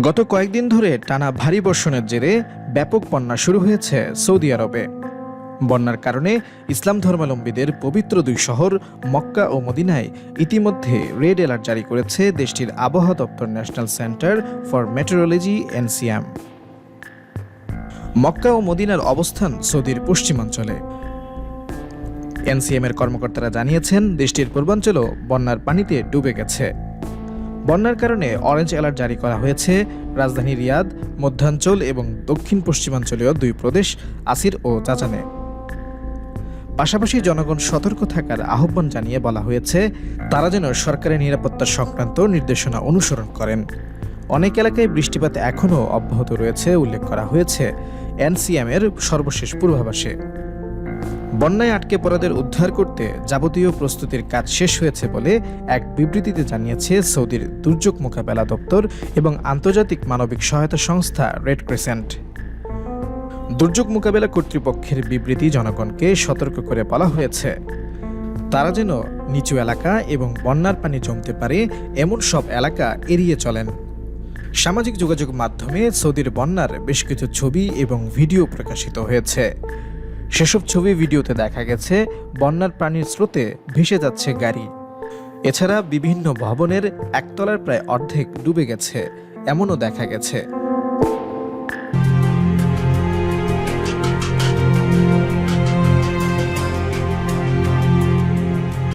গত কয়েকদিন ধরে টানা ভারী বর্ষণের জেরে ব্যাপক বন্যা শুরু হয়েছে সৌদি আরবে। বন্যার কারণে ইসলাম ধর্মাবলম্বীদের পবিত্র দুই শহর মক্কা ও মদিনায় ইতিমধ্যে রেড অ্যালার্ট জারি করেছে দেশটির আবহাওয়া দপ্তর national centre for meteorology, NCM. Mecca ও মদিনার অবস্থান সৌদির পশ্চিমাঞ্চলে। এনসিএম এর কর্মকর্তারা জানিয়েছেন, দেশটির পূর্বাঞ্চলও বন্যার পানিতে ডুবে গেছে। বন্যার কারণে অরেঞ্জ অ্যালার্ট জারি করা হয়েছে। রাজধানী রিয়াদ, মধ্যাঞ্চল এবং দক্ষিণ পশ্চিমাঞ্চলীয় দুই প্রদেশ, আসির ও চাচানে। পাশাপাশি জনগণ সতর্ক থাকার আহ্বান জানিয়ে বলা হয়েছে, তারা যেন সরকারের নিরাপত্তা সংক্রান্ত নির্দেশনা অনুসরণ করেন। অনেক এলাকায় বৃষ্টিপাত এখনও অব্যাহত রয়েছে, উল্লেখ করা হয়েছে, এনসিএম এর সর্বশেষ পূর্বাভাসে। বন্যায় আটকে পড়াদের উদ্ধার করতে যাবতীয় প্রস্তুতির কাজ শেষ হয়েছে বলে এক বিবৃতিতে জানিয়েছে সৌদির দুর্যোগ মোকাবেলা দপ্তর এবং আন্তর্জাতিক মানবিক সহায়তা সংস্থা রেড ক্রিসেন্ট। দুর্যোগ মোকাবেলা কর্তৃপক্ষের বিবৃতি জনগণকে সতর্ক করে বলা হয়েছে। তারা যেন নিচু এলাকা এবং বন্যার পানি জমতে পারে, এমন সব এলাকা এড়িয়ে চলেন। সামাজিক যোগাযোগ মাধ্যমে সৌদির বন্যার বেশ কিছু ছবি এবং ভিডিও প্রকাশিত হয়েছে। সেসব ছবি ভিডিওতে দেখা গেছে, বন্যার প্রাণীর স্রোতে ভেসে যাচ্ছে গাড়ি। এছাড়া বিভিন্ন ভবনের একতলার প্রায় অর্ধেক ডুবে গেছে, এমনও দেখা গেছে।